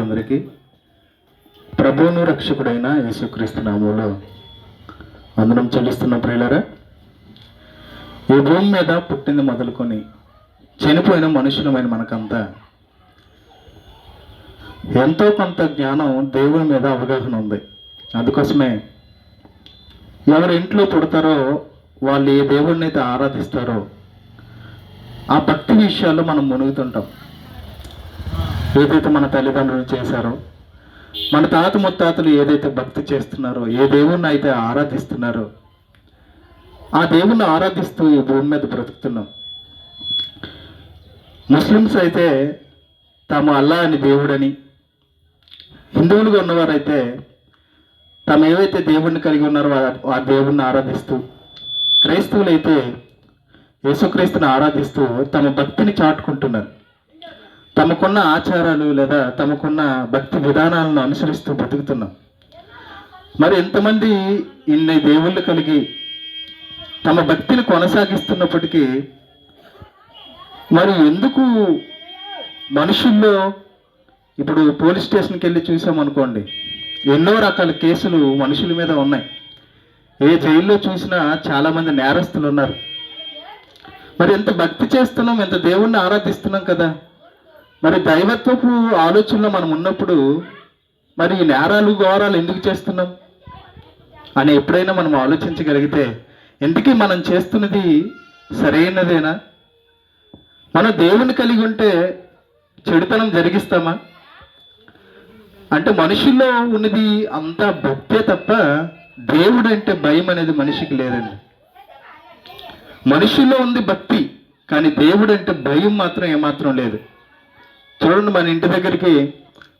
అందరికీ ప్రభువును రక్షకుడైన యేసుక్రీస్తు నామంలో వందనం చెల్లిస్తున్న ప్రియులరా. ఈ భూమి మీద పుట్టింది మొదలుకొని చనిపోయిన మనుషులమైన మనకంతా ఎంతో కొంత జ్ఞానం దేవుని మీద అవగాహన ఉంది. అందుకోసమే ఎవరి ఇంట్లో పుడతారో వాళ్ళు ఏ దేవుడిని అయితే ఆరాధిస్తారో ఆ భక్తి విషయాల్లో మనం మునుగుతుంటాం. ఏదైతే మన తల్లిదండ్రులు చేశారో. మన తాత ముత్తాతలు ఏదైతే భక్తి చేస్తున్నారో ఏ దేవుణ్ణి అయితే ఆరాధిస్తున్నారో ఆ దేవుణ్ణి ఆరాధిస్తూ ఈ భూమి మీద బ్రతుకుతున్నాం. ముస్లిమ్స్ అయితే తాము అల్లా అని దేవుడని హిందువులుగా ఉన్నవారైతే తాము ఏవైతే దేవుణ్ణి కలిగి ఉన్నారో ఆ- ఆ దేవుణ్ణి ఆరాధిస్తూ క్రైస్తవులైతే యేసుక్రీస్తుని ఆరాధిస్తూ తమ భక్తిని చాటుకుంటున్నారు. తమకున్న ఆచారాలు లేదా తమకున్న భక్తి విధానాలను అనుసరిస్తూ బతుకుతున్నాం. మరి ఎంతమంది ఇన్ని దేవుళ్ళు కలిగి తమ భక్తిని కొనసాగిస్తున్నప్పటికీ మరి ఎందుకు మనుషుల్లో ఇప్పుడు పోలీస్ స్టేషన్కి వెళ్ళి చూసామనుకోండి ఎన్నో రకాల కేసులు మనుషుల మీద ఉన్నాయి. ఏ జైల్లో చూసినా చాలామంది నేరస్తులు ఉన్నారు మరి ఎంత భక్తి చేస్తున్నాం ఎంత దేవుణ్ణి ఆరాధిస్తున్నాం కదా? మరి దైవత్వపు ఆలోచనలో మనం ఉన్నప్పుడు మరి ఈ నేరాలు ఘోరాలు ఎందుకు చేస్తున్నాం? అని ఎప్పుడైనా మనం ఆలోచించగలిగితే ఎందుకీ మనం చేస్తున్నది సరైనదేనా? మనం దేవుని కలిగి ఉంటే చెడుతనం జరిగిస్తామా? అంటే మనుషుల్లో ఉన్నది అంతా భక్తే తప్ప దేవుడు అంటే భయం అనేది మనిషికి లేదండి. మనుషుల్లో ఉంది భక్తి కానీ దేవుడు అంటే భయం మాత్రం ఏమాత్రం లేదు. చూడండి మన ఇంటి దగ్గరికి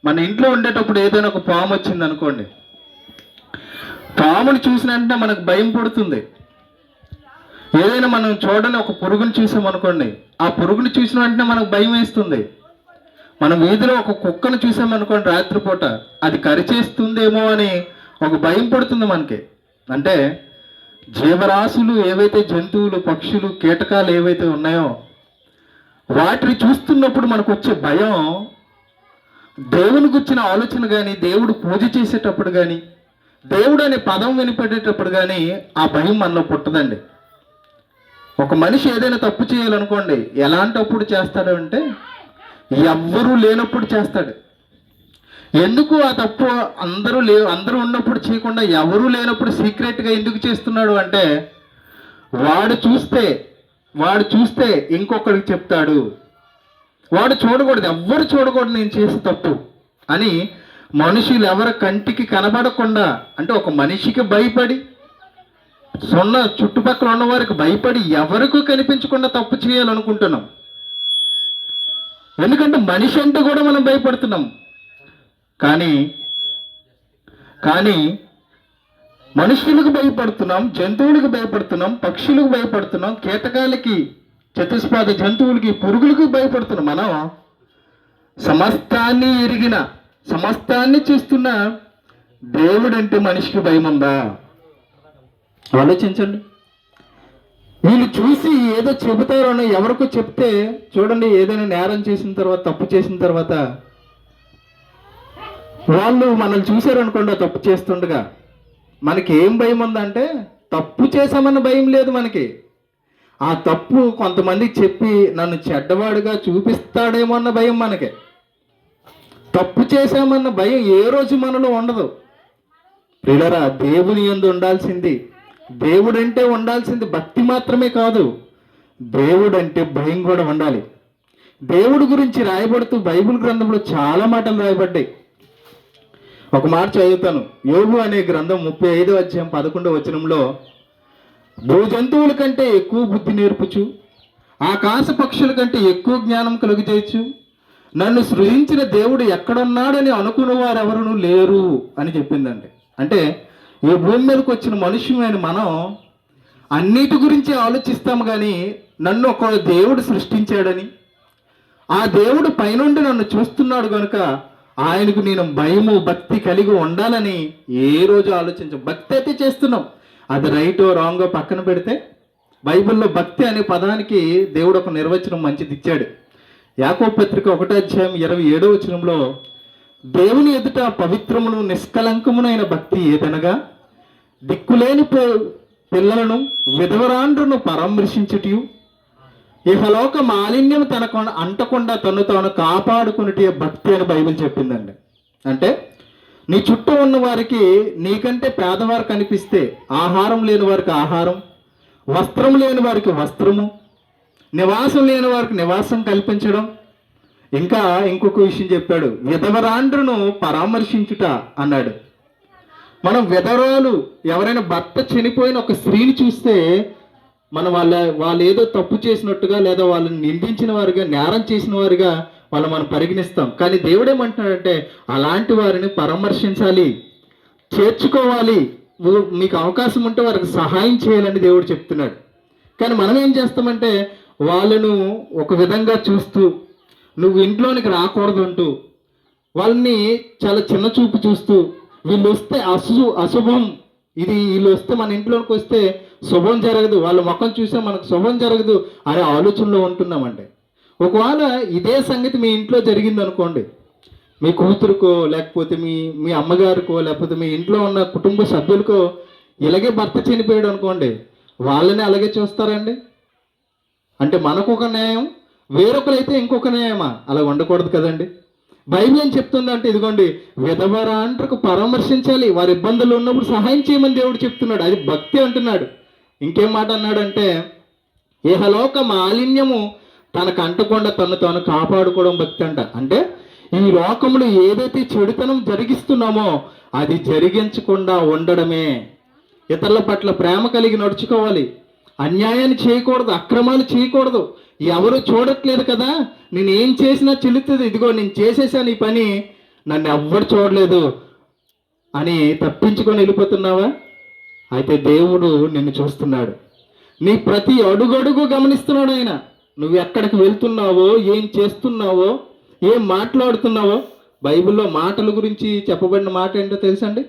మన ఇంట్లో ఉండేటప్పుడు ఏదైనా ఒక పాము వచ్చింది అనుకోండి. పాముని చూసిన వెంటనే మనకు భయం పుడుతుంది. ఏదైనా మనం చూడని ఒక పురుగుని చూసామనుకోండి ఆ పురుగుని చూసిన వెంటనే మనకు భయం వేస్తుంది. మనం వీధిలో ఒక కుక్కను చూసామనుకోండి రాత్రిపూట అది కరిచేస్తుందేమో అని ఒక భయం పడుతుంది మనకి. అంటే జీవరాశులు ఏవైతే జంతువులు పక్షులు కీటకాలు ఏవైతే ఉన్నాయో వాటిని చూస్తున్నప్పుడు మనకు వచ్చే భయం దేవుని గుచ్చిన ఆలోచన కానీ దేవుడు పూజ చేసేటప్పుడు కానీ దేవుడు అనే పదం వినిపడేటప్పుడు కానీ ఆ భయం మనలో పుట్టదండి. ఒక మనిషి ఏదైనా తప్పు చేయాలనుకోండి ఎలాంటప్పుడు చేస్తాడు అంటే ఎవ్వరూ లేనప్పుడు చేస్తాడు. ఎందుకు ఆ తప్పు అందరూ లే అందరూ ఉన్నప్పుడు చేయకుండా ఎవరూ లేనప్పుడు సీక్రెట్గా ఎందుకు చేస్తున్నాడు అంటే వాడు చూస్తే వాడు చూస్తే ఇంకొకరికి చెప్తాడు. వాడు చూడకూడదు ఎవ్వరు చూడకూడదు నేను చేసే తప్పు అని మనుషులు ఎవరి కంటికి కనబడకుండా అంటే ఒక మనిషికి భయపడి సొన్న చుట్టుపక్కల ఉన్న వారికి భయపడి ఎవరికి కనిపించకుండా తప్పు చేయాలనుకుంటున్నాం. ఎందుకంటే మనిషి అంటే కూడా మనం భయపడుతున్నాం. కానీ కానీ మనుషులకు భయపడుతున్నాం జంతువులకు భయపడుతున్నాం పక్షులకు భయపడుతున్నాం కీటకాలకి చతుష్పాద జంతువులకి పురుగులకు భయపడుతున్నాం మనం. సమస్తాన్ని ఎరిగిన సమస్తాన్ని చూస్తున్న దేవుడంటే మనిషికి భయం ఉందా ఆలోచించండి. వీళ్ళు చూసి ఏదో చెబుతారని ఎవరికో చెప్తే చూడండి ఏదైనా నేరం చేసిన తర్వాత తప్పు చేసిన తర్వాత వాళ్ళు మనల్ని చూశారనుకోండి తప్పు చేస్తుండగా. మనకి ఏం భయం ఉందంటే తప్పు చేశామన్న భయం లేదు మనకి. ఆ తప్పు కొంతమందికి చెప్పి నన్ను చెడ్డవాడుగా చూపిస్తాడేమో అన్న భయం మనకి. తప్పు చేశామన్న భయం ఏ రోజు మనలో ఉండదు. ప్రిలరా దేవుని ఎందు ఉండాల్సింది. దేవుడంటే ఉండాల్సింది భక్తి మాత్రమే కాదు. దేవుడంటే భయం కూడా ఉండాలి. దేవుడి గురించి రాయబడుతూ బైబిల్ గ్రంథంలో చాలా మాటలు రాయబడ్డాయి. ఒక మాట చదువుతాను. యోగు అనే గ్రంథం ముప్పై ఐదో అధ్యాయం పదకొండో వచనంలో భూ జంతువుల కంటే ఎక్కువ బుద్ధి నేర్పుచు ఆకాశ పక్షుల కంటే ఎక్కువ జ్ఞానం కలుగజేయచ్చు నన్ను సృజించిన దేవుడు ఎక్కడున్నాడని అనుకున్న వారు ఎవరును లేరు అని చెప్పిందండి. అంటే ఈ భూమి మీదకి వచ్చిన మనుష్యమైన మనం అన్నిటి గురించి ఆలోచిస్తాం కానీ నన్ను ఒక దేవుడు సృష్టించాడని ఆ దేవుడు పైనుండి నన్ను చూస్తున్నాడు కనుక ఆయనకు నేను భయము భక్తి కలిగి ఉండాలని ఏ రోజు ఆలోచించం. భక్తి అయితే చేస్తున్నాం. అది రైటో రాంగో పక్కన పెడితే బైబిల్లో భక్తి అనే పదానికి దేవుడు ఒక నిర్వచనం మంచిది ఇచ్చాడు. యాకో పత్రిక ఒకటో అధ్యాయం ఇరవై ఏడో వచనంలో దేవుని ఎదుట పవిత్రమును నిష్కలంకమునైన భక్తి ఏదనగా దిక్కులేని పిల్లలను విధవరాండ్రును పరామర్శించుటయు ఇహలోక మాలిన్యం తనకు అంటకుండా తను తాను కాపాడుకునేటి భక్తి అని బైబిల్ చెప్పిందండి. అంటే నీ చుట్టూ ఉన్న వారికి నీకంటే పేదవారు కనిపిస్తే ఆహారం లేని వారికి ఆహారం వస్త్రం లేని వారికి వస్త్రము నివాసం లేని వారికి నివాసం కల్పించడం. ఇంకా ఇంకొక విషయం చెప్పాడు విధవరాండ్రును పరామర్శించుట అన్నాడు. మనం విధవరాలు ఎవరైనా భర్త చనిపోయిన ఒక స్త్రీని చూస్తే మన వాళ్ళ వాళ్ళు ఏదో తప్పు చేసినట్టుగా లేదా వాళ్ళని నిందించిన వారుగా నేరం చేసిన వారుగా వాళ్ళు మనం పరిగణిస్తాం. కానీ దేవుడేమంటున్నాడంటే అలాంటి వారిని పరామర్శించాలి. చేర్చుకోవాలి. మీకు అవకాశం ఉంటే వారికి సహాయం చేయాలని దేవుడు చెప్తున్నాడు. కానీ మనం ఏం చేస్తామంటే వాళ్ళను ఒక విధంగా చూస్తూ నువ్వు ఇంట్లోనికి రాకూడదు అంటూ వాళ్ళని చాలా చిన్న చూపు చూస్తూ వీళ్ళు వస్తే అశు అశుభం. ఇది వీళ్ళు వస్తే మన ఇంట్లోకి వస్తే శుభం జరగదు. వాళ్ళ ముఖం చూస్తే మనకు శుభం జరగదు అనే ఆలోచనలో ఉంటున్నామండి. ఒకవేళ ఇదే సంగతి మీ ఇంట్లో జరిగింది అనుకోండి మీ కూతురుకో లేకపోతే మీ మీ అమ్మగారికో లేకపోతే మీ ఇంట్లో ఉన్న కుటుంబ సభ్యులకో ఇలాగే భర్త చనిపోయాడు అనుకోండి వాళ్ళని అలాగే చూస్తారండి? అంటే మనకు ఒక న్యాయం వేరొకరైతే ఇంకొక న్యాయమా? అలా ఉండకూడదు కదండి. బైబిల్ ఏం చెప్తుందంటే ఇదిగోండి విధవరాంట్రకు పరామర్శించాలి వారి ఇబ్బందులు ఉన్నప్పుడు సహాయం చేయమని దేవుడు చెప్తున్నాడు. అది భక్తి అంటున్నాడు. ఇంకేం మాట అన్నాడంటే ఇహలోక మాలిన్యము తనకు అంటకుండా తను తాను కాపాడుకోవడం భక్తి అంట. అంటే ఈ లోకంలో ఏదైతే చెడుతనం జరిగిస్తున్నామో అది జరిగించకుండా ఉండడమే. ఇతరుల పట్ల ప్రేమ కలిగి నడుచుకోవాలి. అన్యాయాన్ని చేయకూడదు అక్రమాలు చేయకూడదు. ఎవరు చూడట్లేదు కదా నేను ఏం చేసినా చెల్లుతుంది. ఇదిగో నేను చేసేసాను ఈ పని. నన్ను ఎవ్వరు చూడలేదు. అని తప్పించుకొని వెళ్ళిపోతున్నావా? అయితే దేవుడు నిన్ను చూస్తున్నాడు. నీ ప్రతి అడుగడుగు గమనిస్తున్నాడు ఆయన. నువ్వు ఎక్కడికి వెళ్తున్నావో ఏం చేస్తున్నావో ఏం మాట్లాడుతున్నావో బైబిల్లో మాటల గురించి చెప్పబడిన మాట ఏంటో తెలుసండి?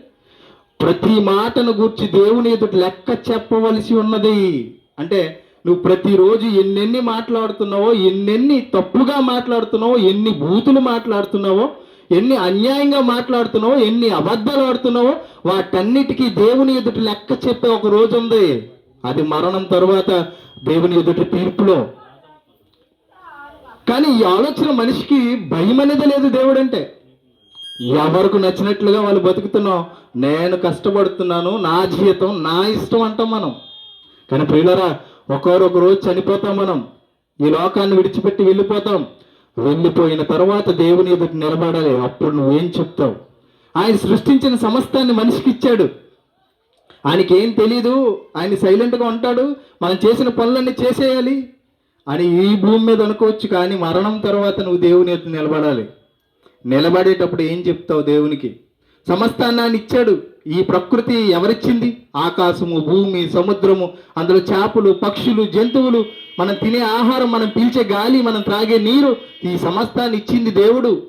ప్రతి మాటను గూర్చి దేవుని ఎదుట లెక్క చెప్పవలసి ఉన్నది. అంటే నువ్వు ప్రతిరోజు ఎన్నెన్ని మాట్లాడుతున్నావో ఎన్నెన్ని తప్పుగా మాట్లాడుతున్నావో ఎన్ని బూతులు మాట్లాడుతున్నావో ఎన్ని అన్యాయంగా మాట్లాడుతున్నావో ఎన్ని అబద్ధాలు ఆడుతున్నావో వాటన్నిటికీ దేవుని ఎదుటి లెక్క చెప్పే ఒక రోజు ఉంది. అది మరణం తరువాత దేవుని ఎదుటి తీర్పులో. కానీ ఈ ఆలోచన మనిషికి భయం అనేది లేదు దేవుడు అంటే ఎవరికి నచ్చినట్లుగా వాళ్ళు బతుకుతున్నాం నేను కష్టపడుతున్నాను నా జీవితం నా ఇష్టం అంటాం మనం. కానీ ప్రియులరా ఒకరొక రోజు చనిపోతాం మనం. ఈ లోకాన్ని విడిచిపెట్టి వెళ్ళిపోతాం. వెళ్ళిపోయిన తర్వాత దేవుని ఎదుట నిలబడాలి. అప్పుడు నువ్వేం చెప్తావు? ఆయన సృష్టించిన సమస్తాన్ని మనిషికి ఇచ్చాడు. ఆయనకి ఏం తెలీదు? ఆయన సైలెంట్గా ఉంటాడు. మనం చేసిన పనులన్నీ చేసేయాలి అని ఈ భూమి మీద అనుకోవచ్చు కానీ మరణం తర్వాత నువ్వు దేవుని ఎదుట నిలబడాలి. నిలబడేటప్పుడు ఏం చెప్తావు దేవునికి? సమస్తాన్ని ఆయన ఇచ్చాడు. ఈ ప్రకృతి ఎవరిచ్చింది? ఆకాశము భూమి సముద్రము అందులో చేపలు పక్షులు జంతువులు. మనం తినే ఆహారం మనం పీల్చే గాలి మనం త్రాగే నీరు. ఈ సమస్తాన్ని ఇచ్చింది దేవుడు.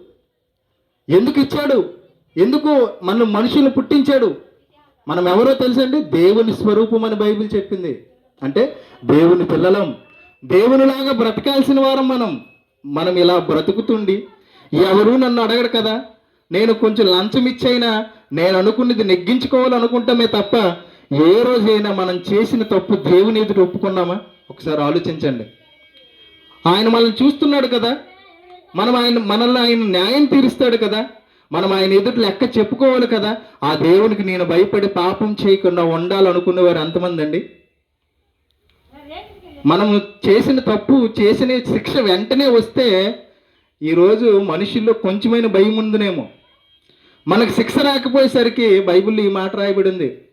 ఎందుకు ఇచ్చాడు? ఎందుకు మనం మనుషులు పుట్టించాడు? మనం ఎవరో తెలుసండి? దేవుని స్వరూపం అని బైబిల్ చెప్పింది. అంటే దేవుని పిల్లలం. దేవునిలాగా బ్రతకాల్సిన వారం మనం. మనం ఇలా బ్రతుకుతుండి ఎవరు నన్ను అడగడు కదా? నేను కొంచెం లంచం ఇచ్చైనా నేను అనుకున్నది నెగ్గించుకోవాలనుకుంటామే తప్ప ఏ రోజైనా మనం చేసిన తప్పు దేవుని ఎదుట ఒప్పుకున్నామా? ఒకసారి ఆలోచించండి. ఆయన మనల్ని చూస్తున్నాడు కదా? మనం ఆయన మనల్ని ఆయన న్యాయం తీరుస్తాడు కదా? మనం ఆయన ఎదుట లెక్క చెప్పుకోవాలి కదా? ఆ దేవునికి నేను భయపడి పాపం చేయకుండా ఉండాలనుకునేవారు ఎంతమంది అండి? మనం చేసిన తప్పు చేసిన శిక్ష వెంటనే వస్తే ఈరోజు మనుషుల్లో కొంచెమైన భయం ఉందనేమో. మనకు శిక్ష రాకపోయేసరికి బైబిల్లో ఈ మాట రాయబడింది.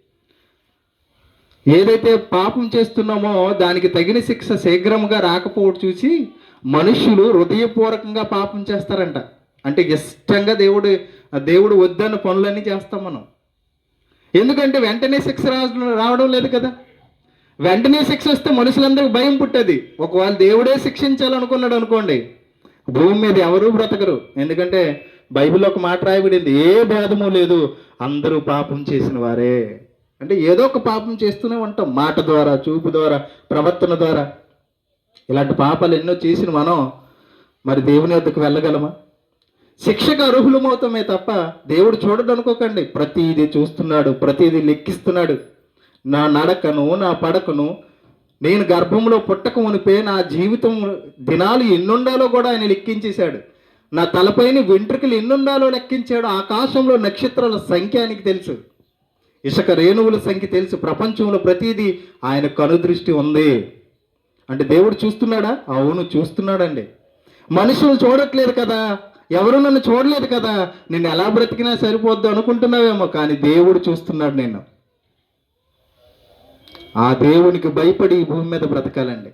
ఏదైతే పాపం చేస్తున్నామో దానికి తగిన శిక్ష శీఘ్రంగా రాకపోవడం చూసి మనుషులు హృదయపూర్వకంగా పాపం చేస్తారంట. అంటే ఇష్టంగా దేవుడు దేవుడు వద్దన్న పనులన్నీ చేస్తాం మనం. ఎందుకంటే వెంటనే శిక్ష రావడం లేదు కదా. వెంటనే శిక్ష వస్తే మనుషులందరికీ భయం పుట్టేది. ఒకవేళ దేవుడే శిక్షించాలనుకున్నాడు అనుకోండి భూమి మీద ఎవరూ బ్రతకరు. ఎందుకంటే బైబిల్లో ఒక మాట రాయబడింది ఏ భేదము లేదు అందరూ పాపం చేసిన వారే. అంటే ఏదో ఒక పాపం చేస్తూనే ఉంటాం మాట ద్వారా చూపు ద్వారా ప్రవర్తన ద్వారా. ఇలాంటి పాపాలు ఎన్నో చేసిన మనం మరి దేవుని వద్దకు వెళ్ళగలమా? శిక్షకు అర్హులమవుతామే తప్ప దేవుడు చూడడం అనుకోకండి. ప్రతిదీ చూస్తున్నాడు ప్రతిదీ లెక్కిస్తున్నాడు. నా నడకను నా పడకను నేను గర్భంలో పుట్టక మునిపే నా జీవితం దినాలు ఎన్నుండాలో కూడా ఆయన లెక్కించేశాడు. నా తలపైన వెంట్రుకలు ఎన్నుండాలో లెక్కించాడు ఆకాశంలో నక్షత్రాల సంఖ్య ఆయనకి తెలుసు. ఇసుక రేణువుల సంఖ్య తెలుసు. ప్రపంచంలో ప్రతిదీ ఆయన కనుదృష్టి ఉంది. అంటే దేవుడు చూస్తున్నాడా? అవును చూస్తున్నాడండి. మనుషులు చూడట్లేదు కదా. ఎవరు నన్ను చూడలేదు కదా. నేను ఎలా బ్రతికినా సరిపోద్దు అనుకుంటున్నావేమో కానీ దేవుడు చూస్తున్నాడు నేను ఆ దేవునికి భయపడి ఈ భూమి మీద బ్రతకాలండి.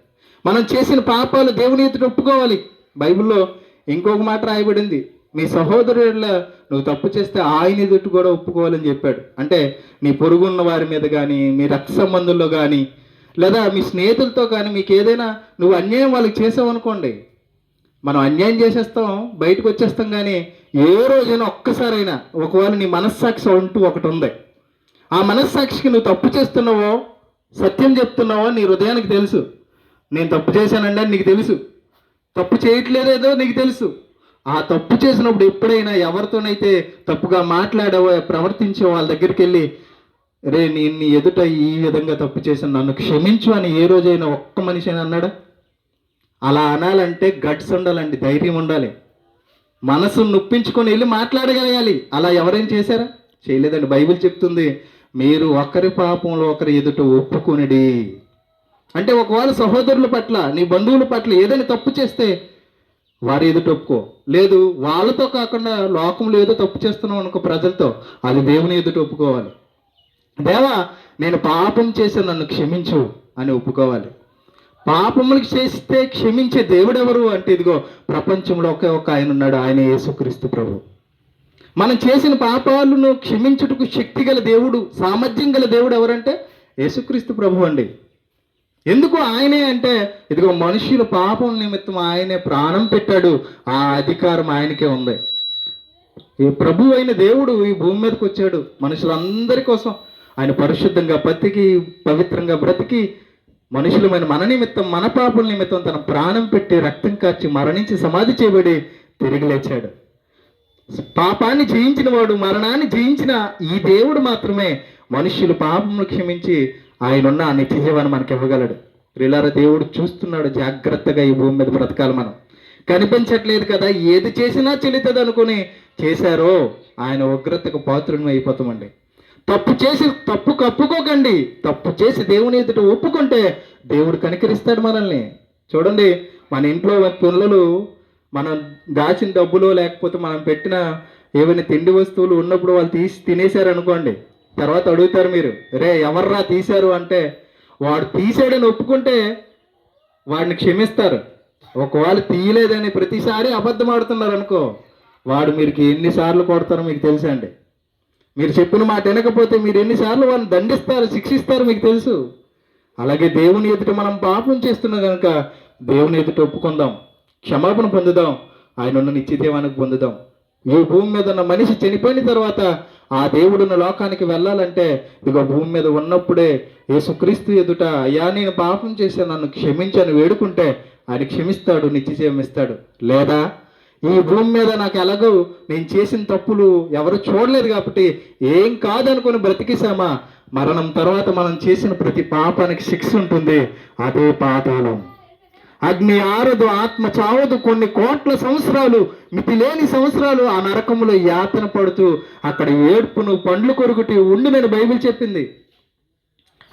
మనం చేసిన పాపాలు దేవుని ఎదుట ఒప్పుకోవాలి. బైబిల్లో ఇంకొక మాట రాయబడింది. మీ సహోదరుల నువ్వు తప్పు చేస్తే ఆయన ఎదుటి కూడా ఒప్పుకోవాలని చెప్పాడు. అంటే నీ పొరుగున్న వారి మీద కానీ మీ రక్త సంబంధుల్లో కానీ లేదా మీ స్నేహితులతో కానీ మీకు ఏదైనా నువ్వు అన్యాయం వాళ్ళకి చేసావు అనుకోండి మనం అన్యాయం చేసేస్తాం బయటకు వచ్చేస్తాం కానీ ఏ రోజైనా ఒక్కసారైనా ఒకవేళ నీ మనస్సాక్షి అంటూ ఒకటి ఉంది. ఆ మనస్సాక్షికి నువ్వు తప్పు చేస్తున్నావో సత్యం చెప్తున్నావో నీ హృదయానికి తెలుసు. నేను తప్పు చేశానండి అని నీకు తెలుసు. తప్పు చేయట్లేదేదో నీకు తెలుసు. ఆ తప్పు చేసినప్పుడు ఎప్పుడైనా ఎవరితోనైతే తప్పుగా మాట్లాడావో ప్రవర్తించే వాళ్ళ దగ్గరికి వెళ్ళి రే నేను నీ ఎదుట ఈ విధంగా తప్పు చేశాను నన్ను క్షమించు అని ఏ రోజైనా ఒక్క మనిషి అని అన్నాడా? అలా అనాలంటే గట్స్ ఉండాలండి ధైర్యం ఉండాలి. మనసు నొప్పించుకొని వెళ్ళి మాట్లాడగలగాలి. అలా ఎవరేం చేశారా? చేయలేదండి. బైబిల్ చెప్తుంది మీరు ఒకరి పాపంలో ఒకరి ఎదుట ఒప్పుకొనిడి అంటే ఒకవేళ సహోదరుల పట్ల నీ బంధువుల పట్ల ఏదైనా తప్పు చేస్తే వారు ఎదుట ఒప్పుకో? లేదు వాళ్ళతో కాకుండా లోకంలో ఏదో తప్పు చేస్తున్నావు అనుకో ప్రజలతో అది దేవుని ఎదుట ఒప్పుకోవాలి. దేవా నేను పాపం చేసి నన్ను క్షమించు అని ఒప్పుకోవాలి. పాపములకు చేస్తే క్షమించే దేవుడు ఎవరు అంటే ఇదిగో ప్రపంచంలో ఒకే ఒక ఆయన ఉన్నాడు ఆయన యేసుక్రీస్తు ప్రభు. మనం చేసిన పాపాలను క్షమించుటకు శక్తి గల దేవుడు సామర్థ్యం గల దేవుడు ఎవరంటే యేసుక్రీస్తు ప్రభు అండి. ఎందుకు ఆయనే అంటే ఇదిగో మనుషుల పాపం నిమిత్తం ఆయనే ప్రాణం పెట్టాడు. ఆ అధికారం ఆయనకే ఉంది. ఈ ప్రభు అయిన దేవుడు ఈ భూమి మీదకి వచ్చాడు. మనుషులందరి కోసం ఆయన పరిశుద్ధంగా బతికి పవిత్రంగా బ్రతికి మనుషులమైన మన నిమిత్తం మన పాపుల నిమిత్తం తన ప్రాణం పెట్టి రక్తం కార్చి మరణించి సమాధి చేయబడి తిరిగి లేచాడు. పాపాన్ని జయించిన వాడు మరణాన్ని జయించిన ఈ దేవుడు మాత్రమే మనుషులు పాపములు క్షమించి ఆయనున్న ఆ నిత్య జీవాన్ని మనకి ఇవ్వగలడు ప్రిలార దేవుడు చూస్తున్నాడు జాగ్రత్తగా ఈ భూమి మీద బ్రతకాలి మనం. కనిపించట్లేదు కదా ఏది చేసినా చెల్లుతుంది అనుకుని చేశారో ఆయన ఉగ్రతకు పాత్రుని అయిపోతామండి. తప్పు చేసి తప్పు కప్పుకోకండి. తప్పు చేసి దేవుని ఎదుట ఒప్పుకుంటే దేవుడు కనికరిస్తాడు మనల్ని. చూడండి మన ఇంట్లో పిల్లలు మనం దాచిన డబ్బులు లేకపోతే మనం పెట్టిన ఏమైనా తిండి వస్తువులు ఉన్నప్పుడు వాళ్ళు తీసి తినేశారనుకోండి తర్వాత అడుగుతారు మీరు రే ఎవర్రా తీశారు? అంటే వాడు తీసాడని ఒప్పుకుంటే వాడిని క్షమిస్తారు. ఒకవేళ తీయలేదని ప్రతిసారి అబద్ధం ఆడుతున్నారు అనుకో వాడు మీరు ఎన్నిసార్లు కొడతారో మీకు తెలుసా అండి? మీరు చెప్పిన మాట వినకపోతే మీరు ఎన్నిసార్లు వాడిని దండిస్తారు శిక్షిస్తారు మీకు తెలుసు? అలాగే దేవుని ఎదుట మనం పాపం చేస్తున్నాం కనుక దేవుని ఎదుట ఒప్పుకుందాం క్షమాపణ పొందుదాం ఆయన ఉన్న నిత్యదేవానికి పొందుదాం. ఈ భూమి మీద ఉన్న మనిషి చనిపోయిన తర్వాత ఆ దేవుడున్న లోకానికి వెళ్ళాలంటే ఇదిగో భూమి మీద ఉన్నప్పుడే యేసుక్రీస్తు ఎదుట అయ్యా నేను పాపం చేశాను నన్ను క్షమించని వేడుకుంటే ఆయన క్షమిస్తాడు నిత్యజీవం ఇస్తాడు. లేదా ఈ భూమి మీద నాకు ఎలాగో నేను చేసిన తప్పులు ఎవరు చూడలేదు కాబట్టి ఏం కాదనుకుని బ్రతికేశామా? మరణం తర్వాత మనం చేసిన ప్రతి పాపానికి శిక్ష ఉంటుంది అదే పాతాళం. అగ్ని ఆరదు ఆత్మ చావదు. కొన్ని కోట్ల సంవత్సరాలు మితిలేని సంవత్సరాలు ఆ నరకములో యాతన పడుతూ అక్కడ ఏడ్పును పండ్లు కొరుకుటి ఉండునని బైబిల్ చెప్పింది.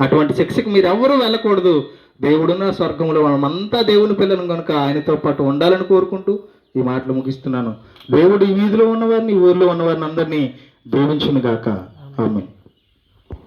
అటువంటి శిక్షకు మీరు ఎవరూ వెళ్ళకూడదు. దేవుడున్న స్వర్గంలో మనమంతా దేవుని పిల్లలు కనుక ఆయనతో పాటు ఉండాలని కోరుకుంటూ ఈ మాటలు ముగిస్తున్నాను. దేవుడు ఈ వీధిలో ఉన్నవారిని ఊరిలో ఊర్లో ఉన్నవారిని అందరినీ దీవించును గాక ఆమె